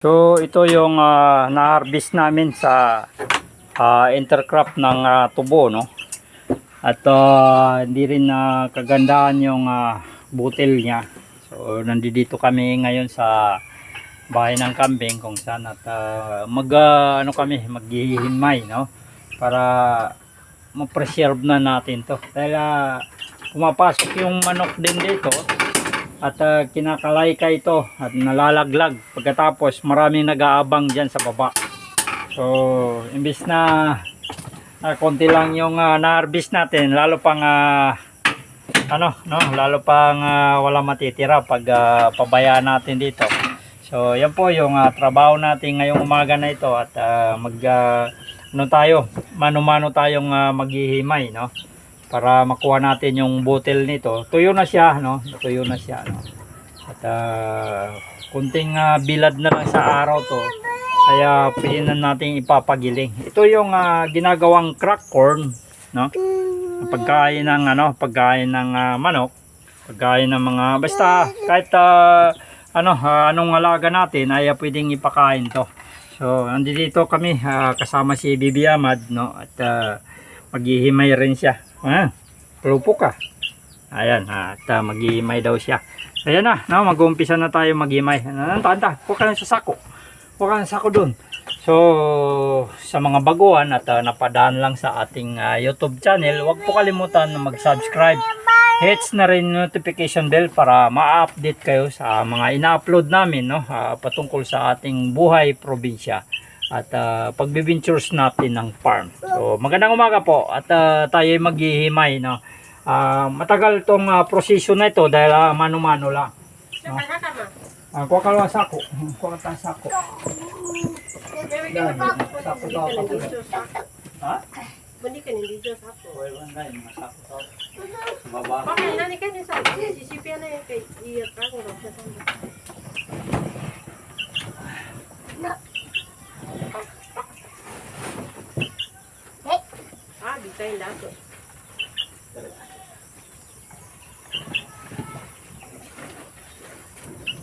So ito yung ah, na-harvest namin sa ah, intercrop ng ah, tubo no. At ah, hindi rin na kagandahan yung ah, butil niya. So nandito kami ngayon sa bahay ng kambing kung saan at ah, mag ah, ano kami maghihimay no para ma-preserve na natin to. Dahil ah, pumapasok yung manok din dito at uh, kinakalaykay ito at nalalaglag. Pagkatapos maraming nag-aabang dyan sa baba. So imbis na uh, konti lang yung uh, na-harvest natin lalo pang ah, ano no? Lalo pang ah, wala matitira pag ah, pabayaan natin dito. So yan po yung ah, trabaho natin ngayong umaga na ito at ah, mag ah, ano tayo mano-mano tayong ah, maghihimay no para makuha natin yung butil nito. Tuyo na siya, no? Tuyo na siya, no? At ah, kunting ah, bilad na lang sa araw to. Kaya na natin ipapagiling. Ito yung ah, ginagawang crack corn, no? Pagkain ng ano, pagkain ng ah, manok, pagkain ng mga basta kahit ah, ano, ah, anong alaga natin ay ah, pwedeng ipakain to. So, andito kami ah, kasama si Bibi Amad, no? At ah, maghihimay rin siya. Ah. Ayan, ah, at uh, maghihimay daw siya. Ayan na, no, mag-uumpisa na tayo maghimay. Ano, tanda, huwag ka lang sa sako. Huwag ka lang sa sako dun. So, sa mga baguhan at ah, napadaan lang sa ating ah, YouTube channel, huwag po kalimutan na mag-subscribe. Hits na rin notification bell para ma-update kayo sa mga ina-upload namin no, ah, patungkol sa ating buhay probinsya at uh, pagbibintures natin ng farm. So, magandang umaga po at ah, tayo ay maghihimay. No? Ah, matagal tong ah, prosesyo na ito dahil ah, mano-mano lang. No? Ah, kuha ka sako. Kuha ka sako. Sako daw ako. Ha? Bandi ka hindi Diyos ako. Well, wala yun. Masako daw. Sa baba. Bakit nani ka niya sa sisipya na yan kay iyak ka kung lato.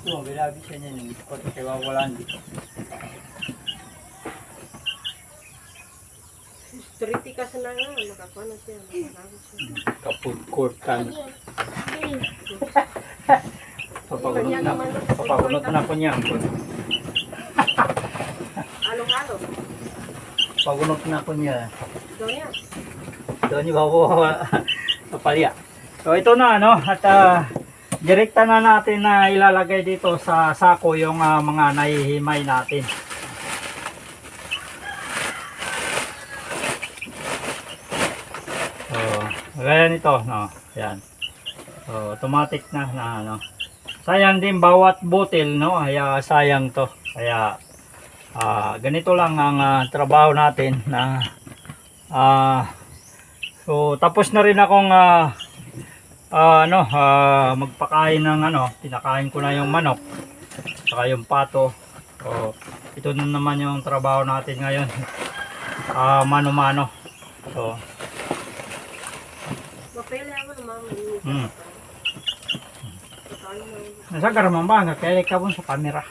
Ito, bilabi siya niya. Hindi ko ito kaya wawalan. Triti ka sa nga, makakuha na siya. Kaput kurtan. Papagunot na. Papagunot na ko niya. Halo-halo. Pagunot na ko niya. Doon yan. Doon yung bawa sa palya. So ito na no at ah, direkta na natin na ilalagay dito sa sako yung ah, mga nahihimay natin. So, gaya nito, no. Yan. So, automatic na na ano. Sayang din bawat butil, no. Kaya sayang to. Kaya ah, ganito lang ang ah, trabaho natin na ah So tapos na rin akong ah, ah, ano ah, magpakain ng ano, pinakain ko na yung manok saka yung pato. So ito na naman yung trabaho natin ngayon. Ah, mano-mano. So Hmm. Nasa garamang ba kaya ka sa camera.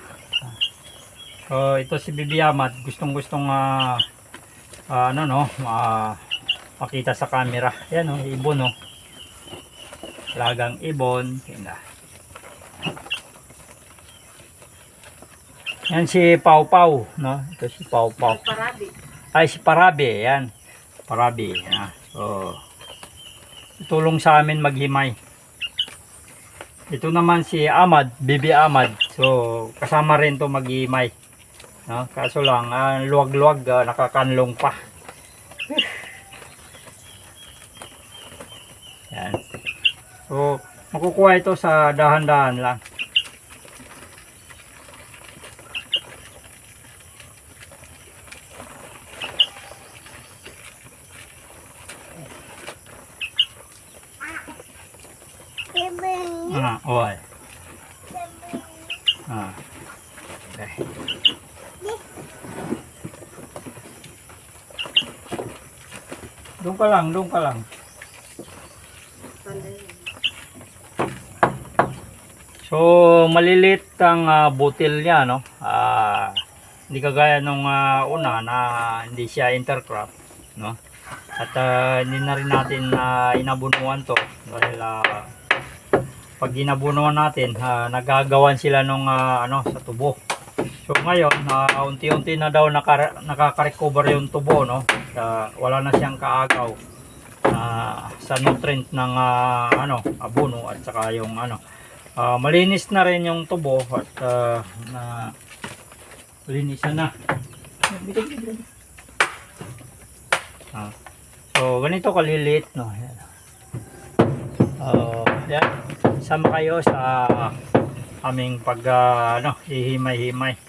So ito si Bibi Amad, gustong gustong ah, ah, ano no, ah, makita sa camera. Yan oh, ibon oh. Lagang ibon. Tingnan. Yan si Pau Pau, no? Ito si Pau Pau. Parabi. Ay, si Parabi, yan. Parabi, yan. So, tulong sa amin maghimay. Ito naman si Ahmad, Bibi Ahmad. So, kasama rin to maghimay. No? Kaso lang, ah, luwag-luwag, ah, nakakanlong pa. Yan. So, makukuha ito sa dahan-dahan lang. Ah, oy. Ah. Okay. Doon ka lang, doon ka lang. So, malilit ang ah, butil niya, no? Ah, hindi kagaya nung ah, una na hindi siya intercrop, no? At hindi na rin natin na inabunuan to dahil ah, pag inabunuan natin, ah, nagagawan sila nung ah, ano sa tubo. So ngayon, na unti-unti na daw naka, nakaka-recover yung tubo, no? Ah, wala na siyang kaagaw na sa nutrient ng ah, ano, abono at saka yung ano. Ah, malinis na rin yung tubo at ah, na linisan na. Ah. So ganito kaliliit no. Oh, yan. Sama kayo sa aming pag ah, ano, hihimay-himay.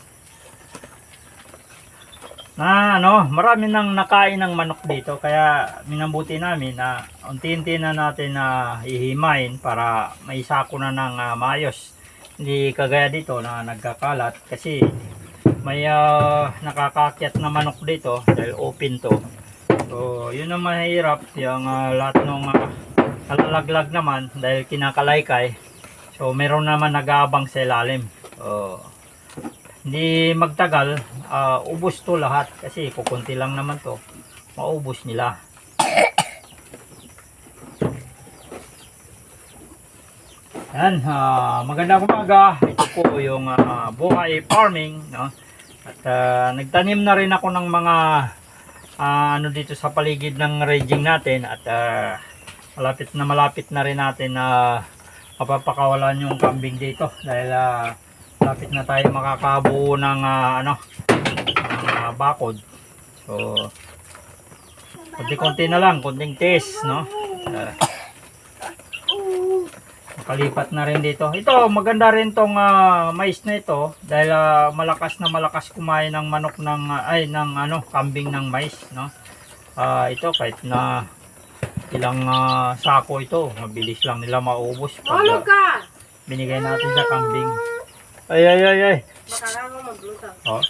Na ano, marami nang nakain ng manok dito kaya minambuti namin na unti-unti na natin na hihimayin para may sako na ng ah, maayos. Hindi kagaya dito na nagkakalat kasi may ah, nakakakyat na manok dito dahil open to. So, yun ang mahirap yung ah, lahat ng uh, nalalaglag naman dahil kinakalaykay. So, meron naman nag-aabang sa ilalim. So, hindi magtagal, ah, ubos to lahat kasi kukunti lang naman to. Maubos nila. Yan, ah, magandang umaga. Ito po yung ah, buhay farming, no? At ah, nagtanim na rin ako ng mga ah, ano dito sa paligid ng raging natin at ah, malapit na malapit na rin natin na mapapakawalan yung kambing dito dahil ah, malapit na tayo makakabuo ng ah, ano ah, bakod. So konti-konti na lang, konting test, no? Ah, Makalipat na rin dito. Ito, maganda rin tong ah, mais na ito dahil ah, malakas na malakas kumain ng manok ng ah, ay ng ano, kambing ng mais, no? Ah, ito kahit na ilang ah, sako ito, mabilis lang nila maubos pag ka? binigay natin sa kambing. Ay ay ay ay. Makakang magluto. Oh.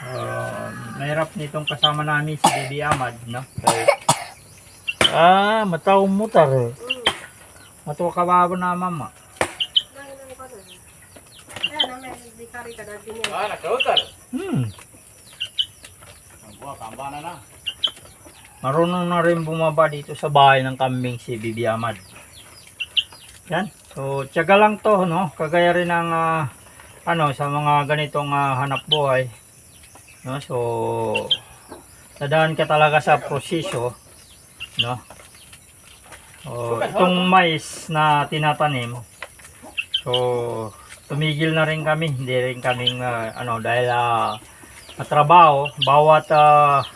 Uh, mahirap nitong kasama namin si Bibi Ahmad, no? Kaya, ah, mataw mutar. eh. Mm. Matuwa mama. Ano ka? Ayan, na ka dati niya. Ah, nakautar. Hmm. Ang buwa, kamba na na. Marunong na rin bumaba dito sa bahay ng kambing si Bibi Ahmad. Yan. So, tiyaga lang to, no? Kagaya rin ng, ah, ano, sa mga ganitong ah, hanap buhay. No? So, dadaan ka talaga sa proseso, no? So, itong mais na tinatanim, so, tumigil na rin kami. Hindi rin kaming, ah, ano, dahil ah, sa trabaho, bawat ah,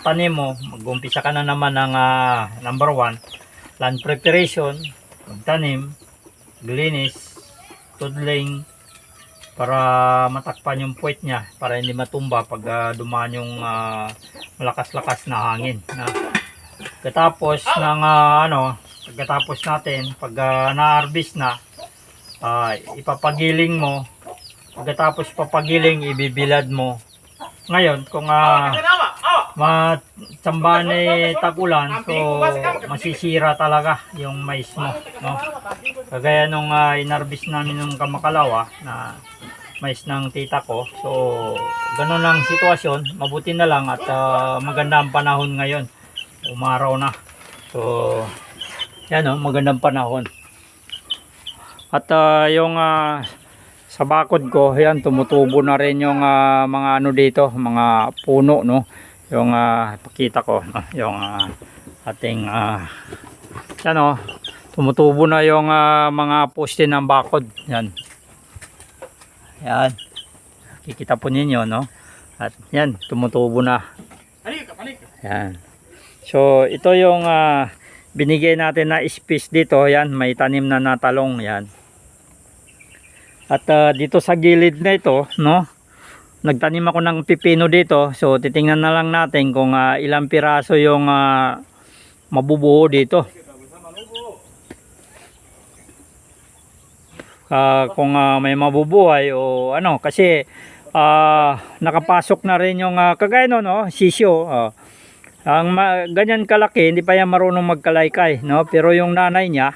tanim mo, mag-umpisa ka na naman ng ah, number one, land preparation, magtanim, glinis, tudling, para matakpan yung puwet niya, para hindi matumba pag ah, dumaan yung ah, malakas-lakas na hangin. Na. Katapos ng ah, ano, pagkatapos natin, pag ah, na-harvest na, ah, ipapagiling mo, pagkatapos papagiling, ibibilad mo. Ngayon, kung ah, Kanawa, oh! matsamba ni tagulan so masisira talaga yung mais mo no kagaya nung uh, inarbis namin nung kamakalawa na mais ng tita ko so ganun lang sitwasyon mabuti na lang at ah, maganda ang panahon ngayon umaraw na so yan o magandang panahon at ah, yung ah, sa bakod ko, yan, tumutubo na rin yung ah, mga ano dito, mga puno, no? Yung, ah, pakita ko, no? yung ah, ating, ah, yan o, tumutubo na yung ah, mga poste ng bakod, yan. Yan. Kikita po ninyo, no? At yan, tumutubo na. Yan. So, ito yung ah, binigay natin na space dito. Yan, may tanim na natalong. Yan. At ah, dito sa gilid na ito, no? Nagtanim ako ng pipino dito. So, titingnan na lang natin kung ah, ilang piraso yung ah, mabubuo dito. Ah, kung ah, may mabubuhay o ano kasi ah, nakapasok na rin yung ah, kagaya no, no sisyo oh. ang ganyan kalaki hindi pa yan marunong magkalaykay no pero yung nanay niya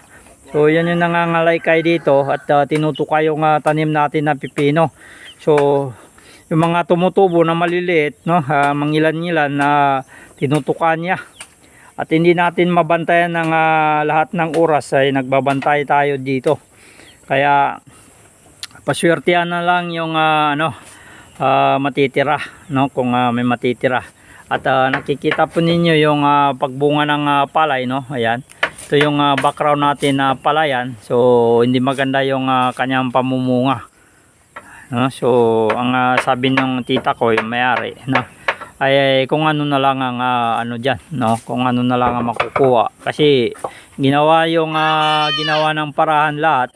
so yan yung nangangalaykay dito at ah, tinutukay yung ah, tanim natin na pipino so yung mga tumutubo na maliliit, no, ah, mangilan-ngilan na tinutukan niya. At hindi natin mabantayan ng ah, lahat ng oras ay nagbabantay tayo dito. Kaya paswertihan na lang yung ah, ano ah, matitira, no, kung ah, may matitira. At ah, nakikita po ninyo yung ah, pagbunga ng ah, palay, no? Ayan. Ito yung ah, background natin na palayan. So hindi maganda yung ah, kanyang pamumunga. No? So ang ah, sabi ng tita ko, yung mayari, no? Ay, ay kung ano na lang ang ah, ano diyan, no? Kung ano na lang ang makukuha. Kasi ginawa yung ah, ginawa ng parahan lahat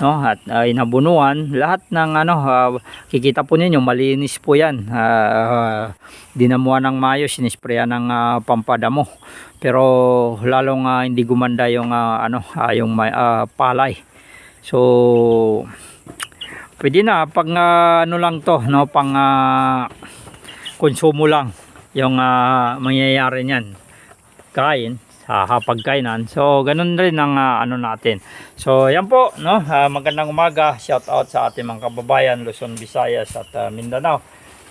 no at uh, inabunuan lahat ng ano ah, kikita po ninyo malinis po yan uh, dinamuan ng mayo sinisprayan ng ah, pampadamo pero lalong ah, hindi gumanda yung ah, ano ah, yung ah, palay so pwede na pag ah, ano lang to no pang ah, konsumo lang yung ah, mangyayari niyan kain sa hapagkainan. So, ganun rin ang ah, ano natin. So, yan po, no? Ah, magandang umaga. Shout out sa ating mga kababayan, Luzon, Visayas at ah, Mindanao.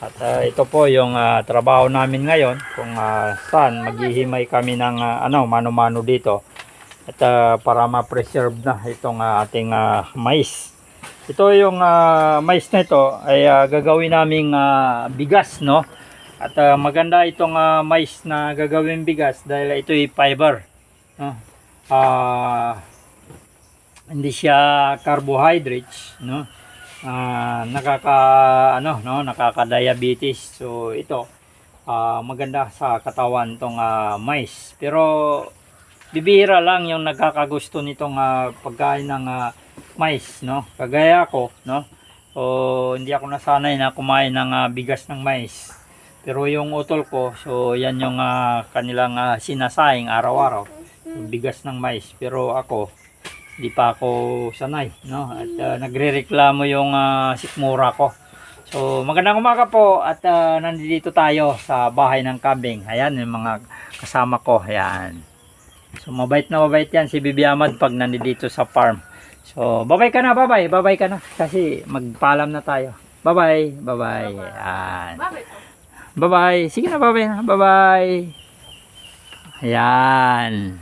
At ah, ito po yung ah, trabaho namin ngayon kung ah, saan maghihimay kami ng ah, ano, mano-mano dito. At ah, para ma-preserve na itong ah, ating ah, mais. Ito yung ah, mais na ito ay ah, gagawin naming ah, bigas, no? At ah, maganda itong ah, mais na gagawin bigas dahil ito ay fiber. No? Ah, hindi siya carbohydrates, no? Ah, nakaka ano, no, nakaka-diabetes. So ito ah, maganda sa katawan tong ah, mais. Pero bibihira lang yung nagkakagusto nitong ah, pagkain ng ah, mais, no? Kagaya ko, no? O hindi ako nasanay na kumain ng ah, bigas ng mais. Pero yung utol ko, so yan yung ah, kanilang ah, sinasayang araw-araw. Yung bigas ng mais. Pero ako, di pa ako sanay, no? At ah, nagrereklamo yung ah, sikmura ko. So, magandang umaga po at ah, nandito tayo sa bahay ng kambing. Ayan, yung mga kasama ko. Ayan. So, mabait na mabait yan si Bibi Ahmad pag nandito sa farm. So, babay ka na, babay. Babay ka na. Kasi magpaalam na tayo. Bye-bye. Bye-bye. Ayan. Bye-bye. Sige na, bye-bye na. Bye-bye. Ayan.